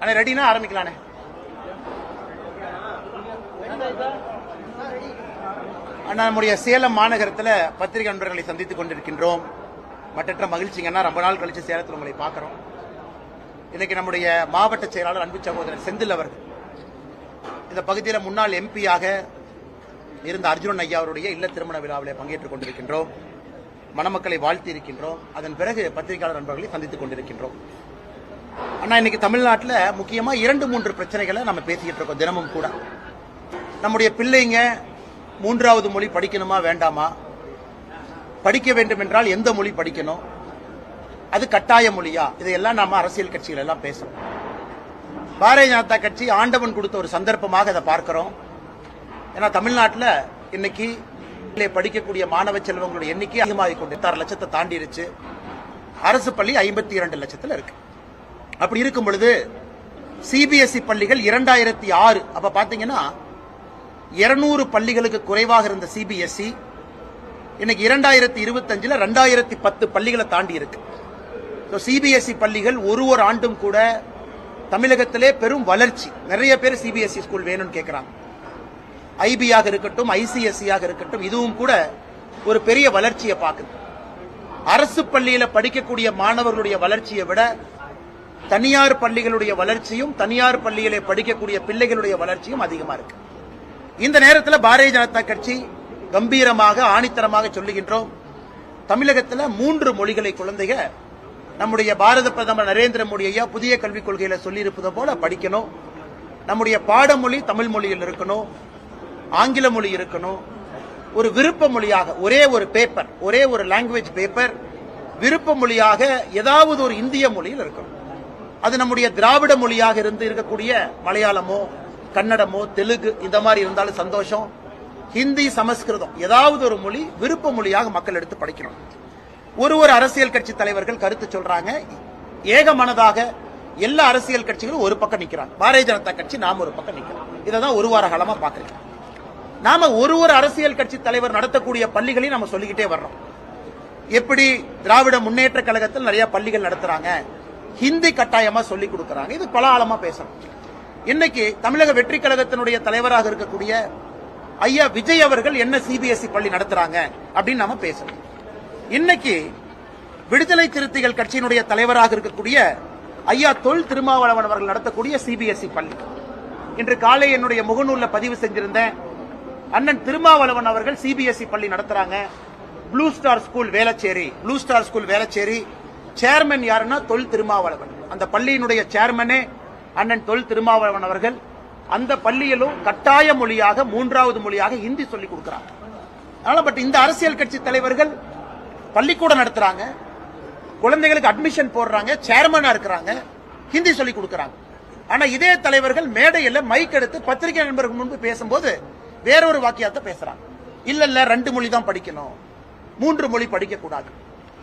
அண்ணா ரெடினா ஆரம்பிக்கலானே அண்ணா நம்முடைய சேலம் மாநகரத்தில் பத்திரிகை நண்பர்களை சந்தித்துக் கொண்டிருக்கின்றோம். மற்றற்ற மகிழ்ச்சிங்கன்னா ரொம்ப நாள் கழிச்சு சேலத்தில் உங்களை பார்க்குறோம். இன்னைக்கு நம்முடைய மாவட்ட செயலாளர் அன்பு சகோதரர் செந்தில் அவர்கள். இந்த பகுதியில் முன்னாள் எம்பியாக இருந்த அர்ஜுனன் ஐயா அவருடைய இல்ல திருமண விழாவிலே பங்கேற்றுக் கொண்டிருக்கின்றோம். மணமக்களை வாழ்த்தி இருக்கின்றோம். அதன் பிறகு பத்திரிகையாளர் நண்பர்களை சந்தித்துக் கொண்டிருக்கின்றோம். அண்ணா இன்னைக்கு தமிழ்நாட்டில் முக்கியமாக இரண்டு மூன்று பிரச்சனைகளை நம்ம பேசிக்கிட்டு இருக்கோம் தினமும் கூட. நம்முடைய பிள்ளைங்க மூன்றாவது மொழி படிக்கணுமா வேண்டாமா? படிக்க வேண்டும் என்றால் எந்த மொழி படிக்கணும்? அது கட்டாய மொழியா? இதையெல்லாம் நாம அரசியல் கட்சிகள் எல்லாம் பேசுறோம். பாரதிய ஜனதா கட்சி ஆண்டவன் கொடுத்த ஒரு சந்தர்ப்பமாக அதை பார்க்கிறோம். ஏன்னா தமிழ்நாட்டில் இன்னைக்கு படிக்கக்கூடிய மாணவ செல்வங்களுடைய எண்ணிக்கை அதிகமாக கொண்டு ஆறு லட்சத்தை தாண்டிருச்சு. அரசு பள்ளி ஐம்பத்தி இரண்டு லட்சத்தில் இருக்கு. அப்படி இருக்கும் பொழுது சிபிஎஸ்இ பள்ளிகள் இரண்டாயிரத்தி ஆறு அப்ப பாத்தீங்கன்னா இருநூறு பள்ளிகளுக்கு குறைவாக இருந்த சிபிஎஸ்இ இன்னைக்கு இரண்டாயிரத்தி இருபத்தஞ்சுல ரெண்டாயிரத்தி பத்து பள்ளிகளை தாண்டி இருக்கு. சிபிஎஸ்இ பள்ளிகள் ஒரு ஒரு ஆண்டும் கூட தமிழகத்திலே பெரும் வளர்ச்சி. நிறைய பேர் சிபிஎஸ்இ ஸ்கூல் வேணும்னு கேட்குறாங்க ஐபியாக இருக்கட்டும் ஐசிஎஸ்சியாக இருக்கட்டும் இதுவும் கூட ஒரு பெரிய வளர்ச்சியை பார்க்குது. அரசு பள்ளியில படிக்கக்கூடிய மாணவர்களுடைய வளர்ச்சியை விட தனியார் பள்ளிகளுடைய வளர்ச்சியும் தனியார் பள்ளிகளை படிக்கக்கூடிய பிள்ளைகளுடைய வளர்ச்சியும் அதிகமா இருக்கு. இந்த நேரத்தில் பாரதிய ஜனதா கட்சி கம்பீரமாக ஆணித்தரமாக சொல்லுகின்றோம். தமிழகத்தில் மூன்று மொழிகளை குழந்தைக நம்முடைய பாரத பிரதமர் நரேந்திர மோடி ஐயா புதிய கல்விக் கொள்கையில சொல்லியிருப்பது போல படிக்கணும். நம்முடைய பாடமொழி தமிழ் மொழியில் இருக்கணும். ஆங்கில மொழி இருக்கணும். ஒரு விருப்ப மொழியாக ஒரே ஒரு பேப்பர் ஒரே ஒரு லாங்குவேஜ் பேப்பர் விருப்ப மொழியாக ஏதாவது ஒரு இந்திய மொழியில் இருக்கணும். அது நம்முடைய திராவிட மொழியாக இருந்து இருக்கக்கூடிய மலையாளமோ கன்னடமோ தெலுங்கு இந்த மாதிரி இருந்தாலும் சந்தோஷம். ஹிந்தி சமஸ்கிருதம் ஏதாவது ஒரு மொழி விருப்ப மொழியாக மக்கள் எடுத்து படிக்கணும். ஒரு ஒரு அரசியல் கட்சி தலைவர்கள் கருத்து சொல்றாங்க. ஏகமனதாக எல்லா அரசியல் கட்சிகளும் ஒரு பக்கம் நிற்கிறாங்க பாரதிய ஜனதா கட்சி நாம ஒரு பக்கம் நிற்கிறோம் இதை தான் ஒரு வார காலமா பாக்குறேன் நாம ஒரு ஒரு அரசியல் கட்சி தலைவர் நடத்தக்கூடிய பள்ளிகளையும் நம்ம சொல்லிக்கிட்டே வர்றோம். எப்படி திராவிட முன்னேற்ற கழகத்தில் நிறைய பள்ளிகள் நடத்துறாங்க. ஹிந்தி கட்டாயமா சொல்லி கொடுக்கறாங்க. இது பல ஆழமா பேசணும். இன்னைக்கு தமிழக வெற்றி கழகத்தினுடைய தலைவராக இருக்கக்கூடிய ஐயா விஜய் அவர்கள் என்ன சிபிஎஸ்இ பள்ளி நடத்துறாங்க அப்படின்னு நாம பேசணும். இன்னைக்கு விடுதலை சிறுத்தைகள் கட்சியினுடைய தலைவராக இருக்கக்கூடிய ஐயா தொல் திருமாவளவன் அவர்கள் நடத்தக்கூடிய சிபிஎஸ்இ பள்ளி. இன்று காலை என்னுடைய முகநூல்ல பதிவு செஞ்சிருந்தேன். அண்ணன் திருமாவளவன் அவர்கள் சிபிஎஸ்இ பள்ளி நடத்துறாங்க. Blue star school Velachery. Blue star school Velachery. Chairman யாருன்னா தொல் திருமாவளவன். அந்த பள்ளியினுடைய சேர்மனே அண்ணன் தொல் திருமாவளவன் அவர்கள். அந்த பள்ளியிலும் கட்டாய மொழியாக மூன்றாவது மொழியாக ஹிந்தி சொல்லி கொடுக்கிறாங்க அதனால பட் இந்த அரசியல் கட்சி தலைவர்கள் பள்ளிக்கூடம் நடத்துறாங்க. குழந்தைகளுக்கு அட்மிஷன் போடுறாங்க சேர்மனா இருக்கிறாங்க ஹிந்தி சொல்லி கொடுக்குறாங்க. ஆனா இதே தலைவர்கள் மேடையில் மைக் எடுத்து பத்திரிகை நண்பர்கள் முன்பு பேசும்போது வேறொரு வாக்கியத்தை பேசுறாங்க. இல்ல இல்ல ரெண்டு மொழி தான் படிக்கணும். மூன்று மொழி படிக்க கூடாது.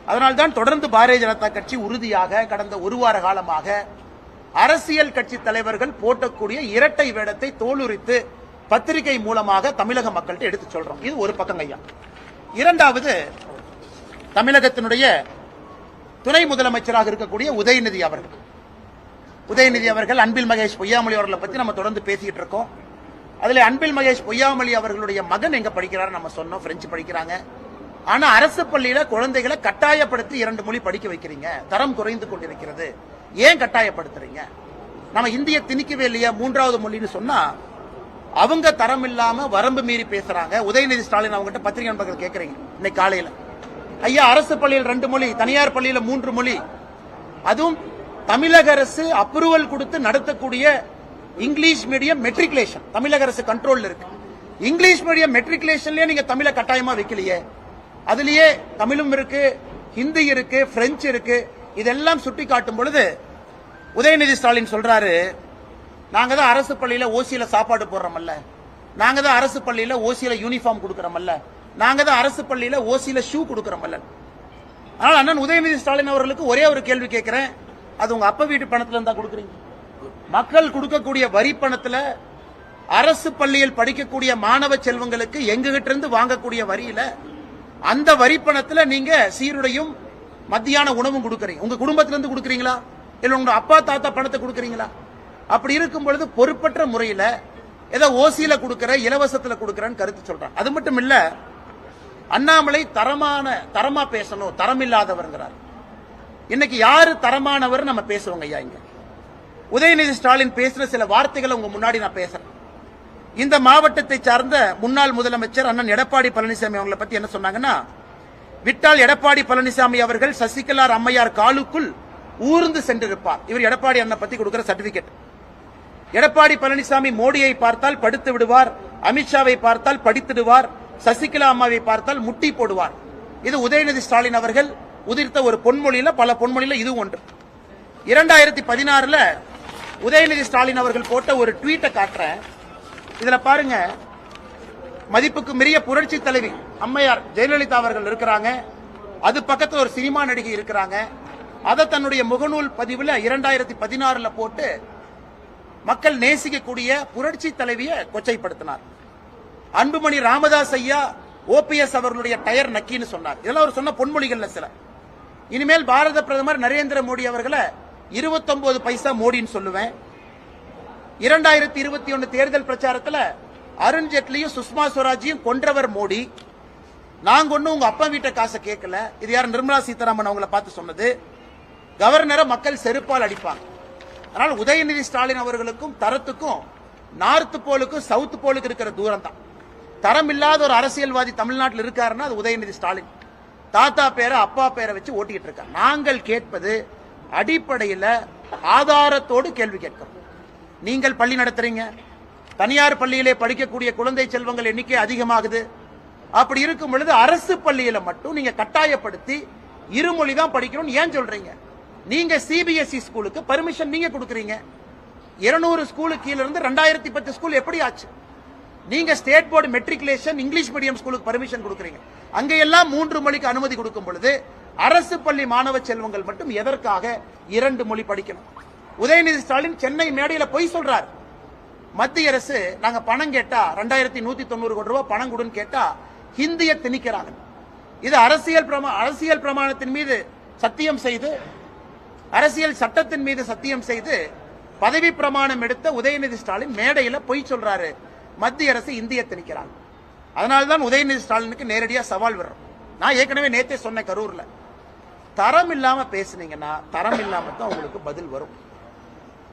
அதனால்தான் தொடர்ந்து பாரதிய ஜனதா கட்சி உறுதியாக கடந்த ஒரு வார காலமாக அரசியல் கட்சி தலைவர்கள் போட்டக்கூடிய இரட்டை வேடத்தை தோலுரித்து பத்திரிகை மூலமாக தமிழக மக்கள்கிட்ட எடுத்து சொல்றோம். இது ஒரு பக்கம் ஐயா. இரண்டாவது தமிழகத்தினுடைய துணை முதலமைச்சராக இருக்கக்கூடிய உதயநிதி அவர்கள். உதயநிதி அவர்கள் அன்பில் மகேஷ் பொய்யாமொழி அவர்களை பத்தி நம்ம தொடர்ந்து பேசிட்டு இருக்கோம். அதுல அன்பில் மகேஷ் பொய்யாமொழி அவர்களுடைய மகன் எங்க படிக்கிறாரு நம்ம சொன்னோம். பிரெஞ்சு படிக்கிறாங்க. ஆனா அரசு பள்ளியில குழந்தைகளை கட்டாயப்படுத்தி இரண்டு மொழி படிக்க வைக்கிறீங்க. தரம் குறைந்து கொண்டிருக்கிறது. ஏன் கட்டாயப்படுத்துறீங்க? நம்ம இந்திய திணிக்கவே இல்லையா மூன்றாவது மொழின்னு சொன்னா அவங்க தரம் இல்லாம வரம்பு மீறி பேசுறாங்க. உதயநிதி ஸ்டாலின் அவங்ககிட்ட பத்திரிகை நண்பர்கள் கேட்கறீங்க இன்னைக்கு காலையில. ஐயா அரசு பள்ளியில் ரெண்டு மொழி தனியார் பள்ளியில மூன்று மொழி. அதுவும் தமிழக அரசு அப்ரூவல் கொடுத்து நடத்தக்கூடிய இங்கிலீஷ் மீடியம் மெட்ரிகுலேஷன் தமிழக அரசு கண்ட்ரோல் இருக்கு. இங்கிலீஷ் மீடியம் மெட்ரிகுலேஷன்லயே நீங்க தமிழை கட்டாயமா வைக்கலையே. அதுலேயே தமிழும் இருக்கு ஹிந்தி இருக்கு பிரெஞ்சு இருக்கு. இதெல்லாம் சுட்டி காட்டும் பொழுது உதயநிதி ஸ்டாலின் சொல்றாரு நாங்க தான் அரசு பள்ளியில ஓசியில சாப்பாடு போடுறோமல்ல. நாங்க தான் அரசு பள்ளியில ஓசியில யூனிஃபார்ம் கொடுக்கறோமல்ல. நாங்க தான் அரசு பள்ளியில ஓசியில ஷூ கொடுக்கறோமல்ல. ஆனால் அண்ணன் உதயநிதி ஸ்டாலின் அவர்களுக்கு ஒரே ஒரு கேள்வி கேட்கிறேன். அது உங்க அப்ப வீட்டு பணத்துல இருந்தா கொடுக்குறீங்க? மக்கள் கொடுக்கக்கூடிய வரி பணத்துல அரசு பள்ளியில் படிக்கக்கூடிய மாணவ செல்வங்களுக்கு எங்ககிட்ட இருந்து வாங்கக்கூடிய வரியில அந்த வரி பணத்துல நீங்க சீருடையும் மத்தியான உணவும் கொடுக்கறீங்க. உங்க குடும்பத்திலிருந்து கொடுக்குறீங்களா? கொடுக்கறீங்களா இல்ல உங்க அப்பா தாத்தா பணத்தை கொடுக்கறீங்களா? அப்படி இருக்கும் பொழுது பொறுப்பற்ற முறையில ஏதோ ஓசியில கொடுக்கிற இலவசத்துல கொடுக்கறன்னு கருத்து சொல்றாங்க. அது மட்டும் இல்ல அண்ணாமலை தரமான தரமா பேசணும் தரம் இல்லாதவர்ங்கிறார். இன்னைக்கு யாரு தரமானவர் நம்ம பேசுவோங்க ஐயா இங்க. உதயநிதி ஸ்டாலின் பேசுற சில வார்த்தைகளை உங்க முன்னாடி நான் பேசுறேன். இந்த மாவட்டத்தை சார்ந்த முன்னாள் முதலமைச்சர் அண்ணன் எடப்பாடி பழனிசாமி அவங்களை பத்தி என்ன சொன்னாங்கன்னா விட்டால் எடப்பாடி பழனிசாமி அவர்கள் சசிகலார் அம்மையார் காலுக்குள் ஊர்ந்து சென்றிருப்பார். இவர் எடப்பாடி அண்ணன் பத்தி கொடுக்கிற சர்டிபிகேட். எடப்பாடி பழனிசாமி மோடியை பார்த்தால் படுத்து விடுவார் அமித்ஷாவை பார்த்தால் படித்திடுவார் சசிகலா அம்மாவை பார்த்தால் முட்டி போடுவார். இது உதயநிதி ஸ்டாலின் அவர்கள் உதிர்த்த ஒரு பொன்மொழியில பல பொன்மொழியில இது ஒன்று. இரண்டாயிரத்தி பதினாறுல உதயநிதி ஸ்டாலின் அவர்கள் போட்ட ஒரு ட்வீட்டை காட்டுறேன். இதுல பாருங்க. மதிப்புக்கு மிரிய புரட்சி தலைவி அம்மையார் ஜெயலலிதா அவர்கள் இருக்கிறாங்க. அது பக்கத்தில் ஒரு சினிமா நடிகை இருக்கிறாங்க. அதை தன்னுடைய முகநூல் பதிவில் இரண்டாயிரத்தி பதினாறுல போட்டு மக்கள் நேசிக்கக்கூடிய புரட்சி தலைவியை கொச்சைப்படுத்தினார். அன்புமணி ராமதாஸ் ஐயா ஓபிஎஸ் அவர்களுடைய டயர் நக்கின்னு சொன்னார். இதெல்லாம் அவர் சொன்ன பொன்மொழிகள்ல சில. இனிமேல் பாரத பிரதமர் நரேந்திர மோடி அவர்களை 29 பைசா மோடின்னு சொல்லுவேன். இரண்டாயிரத்தி இருபத்தி ஒன்னு தேர்தல் பிரச்சாரத்துல அருண்ஜேட்லியும் சுஷ்மா ஸ்வராஜையும் கொன்றவர் மோடி. நாங்க ஒன்றும் உங்க அப்பா வீட்டை காசை கேட்கல. இது யார் நிர்மலா சீதாராமன் அவங்கள பார்த்து சொன்னது. கவர்னரை மக்கள் செருப்பால் அடிப்பாங்க. அதனால உதயநிதி ஸ்டாலின் அவர்களுக்கும் தரத்துக்கும் நார்த் போலுக்கும் சவுத் போலுக்கு இருக்கிற தூரம் தான் தரம் இல்லாத ஒரு அரசியல்வாதி தமிழ்நாட்டில் இருக்காருன்னா அது உதயநிதி ஸ்டாலின். தாத்தா பேரை அப்பா பேரை வச்சு ஓட்டிக்கிட்டு இருக்காங்க நாங்கள் கேட்பது அடிப்படையில் ஆதாரத்தோடு கேள்வி கேட்கிறோம். நீங்கள் பள்ளி நடத்துறீங்க. தனியார் பள்ளியிலே படிக்கக்கூடிய குழந்தை செல்வங்கள் எண்ணிக்கை அதிகமாகுது. அப்படி இருக்கும் பொழுது அரசு பள்ளியில மட்டும் நீங்க கட்டாயப்படுத்தி இருமொழி தான் படிக்கணும்னு ஏன் சொல்றீங்க? நீங்க சிபிஎஸ்இ ஸ்கூலுக்கு பர்மிஷன் நீங்க கொடுக்குறீங்க. இருநூறு ஸ்கூலுக்கு கீழ இருந்து ரெண்டாயிரத்தி பத்து ஸ்கூல் எப்படி ஆச்சு? நீங்க state board matriculation English medium ஸ்கூலுக்கு பர்மிஷன் கொடுக்குறீங்க. அங்கெல்லாம் மூன்று மொழிக்கு அனுமதி கொடுக்கும் பொழுது அரசு பள்ளி மாணவ செல்வங்கள் மட்டும் எதற்காக இரண்டு மொழி படிக்கணும்? உதயநிதி ஸ்டாலின் சென்னை மேடையில பொய் சொல்றார். மத்திய அரசு நாங்க பணம் கேட்டா ரெண்டாயிரத்தி நூத்தி தொண்ணூறு கோடி ரூபாய் பணம் கொடுன்னு கேட்டா ஹிந்திய திணிக்கிறாங்க. இது அரசியல் பிரமா அரசியல் பிரமாணத்தின் மீது சத்தியம் செய்து அரசியல் சட்டத்தின் மீது சத்தியம் செய்து பதவி பிரமாணம் எடுத்த உதயநிதி ஸ்டாலின் மேடையில பொய் சொல்றாரு. மத்திய அரசு இந்திய திணிக்கிறாங்க. அதனால்தான் உதயநிதி ஸ்டாலினுக்கு நேரடியாக சவால் வர்றோம் நான் ஏற்கனவே நேத்தே சொன்னேன் கரூர்ல. தரம் இல்லாம பேசுனீங்கன்னா தரம் இல்லாம தான் உங்களுக்கு பதில் வரும்.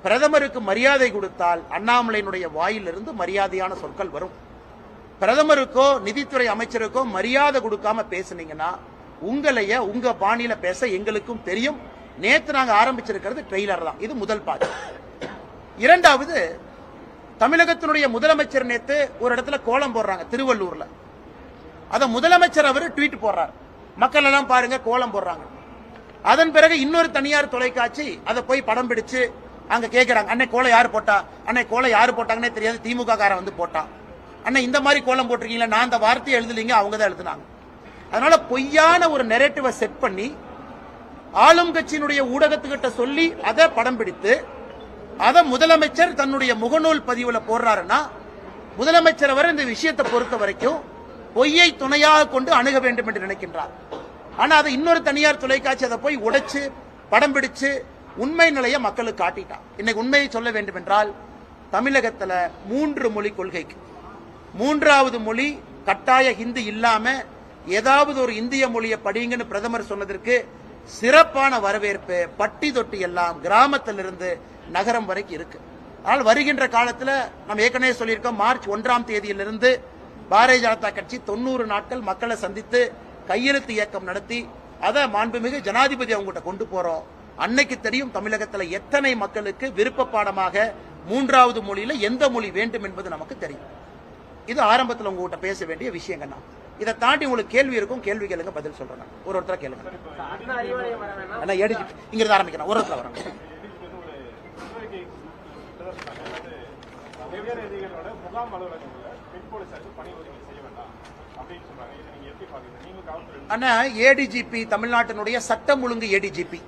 பிரதமருக்கு மரியாதை கொடுத்தால் அண்ணாமலையினுடைய வாயிலிருந்து மரியாதையான சொற்கள் வரும். பிரதமருக்கோ நிதித்துறை அமைச்சருக்கோ மரியாதை கொடுக்காம பேசுனீங்கன்னா உங்களைய உங்க பாணியில பேச எங்களுக்கும் தெரியும். நேத்து நாங்க ஆரம்பிச்சிருக்கிறது ட்ரெய்லர் தான். இது முதல் பாதி இரண்டாவது தமிழகத்தினுடைய முதலமைச்சர் நேத்து ஒரு இடத்துல கோலம் போடுறாங்க திருவள்ளூர்ல. அத முதலமைச்சர் அவர் ட்வீட் போடுறார். மக்கள் எல்லாம் பாருங்க கோலம் போடுறாங்க. அதன் பிறகு இன்னொரு தனியார் தொலைக்காட்சி அதை போய் படம் பிடிச்சு அங்க கேக்குறாங்க அன்னை கோலை யாரு போட்டா? அன்னை கோலை யாரு போட்டாங்கன்னே தெரியாது திமுக காரன் வந்து போட்டான் அண்ணா இந்த மாதிரி கோலம் போட்டிருக்கீங்களா நான் அந்த வார்த்தையை எழுதலீங்க அவங்க தான் எழுதுனாங்க. அதனால பொய்யான ஒரு நெரேட்டிவை செட் பண்ணி ஆளும் கட்சியினுடைய ஊடகத்துக்கிட்ட சொல்லி அதை படம் பிடித்து அதை முதலமைச்சர் தன்னுடைய முகநூல் பதிவுல போடுறாருன்னா முதலமைச்சர் அவர் இந்த விஷயத்தை பொறுத்த வரைக்கும் பொய்யை துணையாக கொண்டு அணுக வேண்டும் என்று நினைக்கின்றார். ஆனா அதை இன்னொரு தனியார் தொலைக்காட்சி அதை போய் உடைச்சு படம் பிடிச்சு உண்மை நிலையை மக்களுக்கு காட்டிட்டான் இன்னைக்கு உண்மையை சொல்ல வேண்டும் என்றால் தமிழகத்தில் மூன்று மொழி கொள்கைக்கு. மூன்றாவது மொழி கட்டாய ஹிந்தி இல்லாம ஏதாவது ஒரு இந்திய மொழியை படிங்கன்னு பிரதமர் சொன்னதற்கு சிறப்பான வரவேற்பு பட்டி தொட்டி எல்லாம் கிராமத்திலிருந்து நகரம் வரைக்கும் இருக்கு. ஆனால் வருகின்ற காலத்தில் நம்ம ஏற்கனவே சொல்லியிருக்கோம் மார்ச் ஒன்றாம் தேதியிலிருந்து பாரதிய ஜனதா கட்சி தொண்ணூறு நாட்கள் மக்களை சந்தித்து கையெழுத்து இயக்கம் நடத்தி அதை மாண்புமிகு ஜனாதிபதி அவங்ககிட்ட கொண்டு போறோம். அன்னைக்கு தெரியும் தமிழகத்துல எத்தனை மக்களுக்கு விருப்ப பாடமாக மூன்றாவது மொழியில எந்த மொழி வேண்டும் என்பது நமக்கு தெரியும். இது ஆரம்பத்தில் உங்ககிட்ட பேச வேண்டிய விஷயங்கண்ணா இதை தாண்டி உங்களுக்கு கேள்வி இருக்கும் கேள்வி கேளுங்க பதில் சொல்றேன் ஒரு ஒருத்தர கேளுங்க. அண்ணா அறிவாலயம் எடுத்து இங்க இருந்து ஆரம்பிக்கிறேன். ஒரு ஒருத்தர வரேன் அண்ணா ஏடிஜிபி தமிழ்நாட்டினுடைய சட்டம் ஒழுங்கு ஏடிஜிபி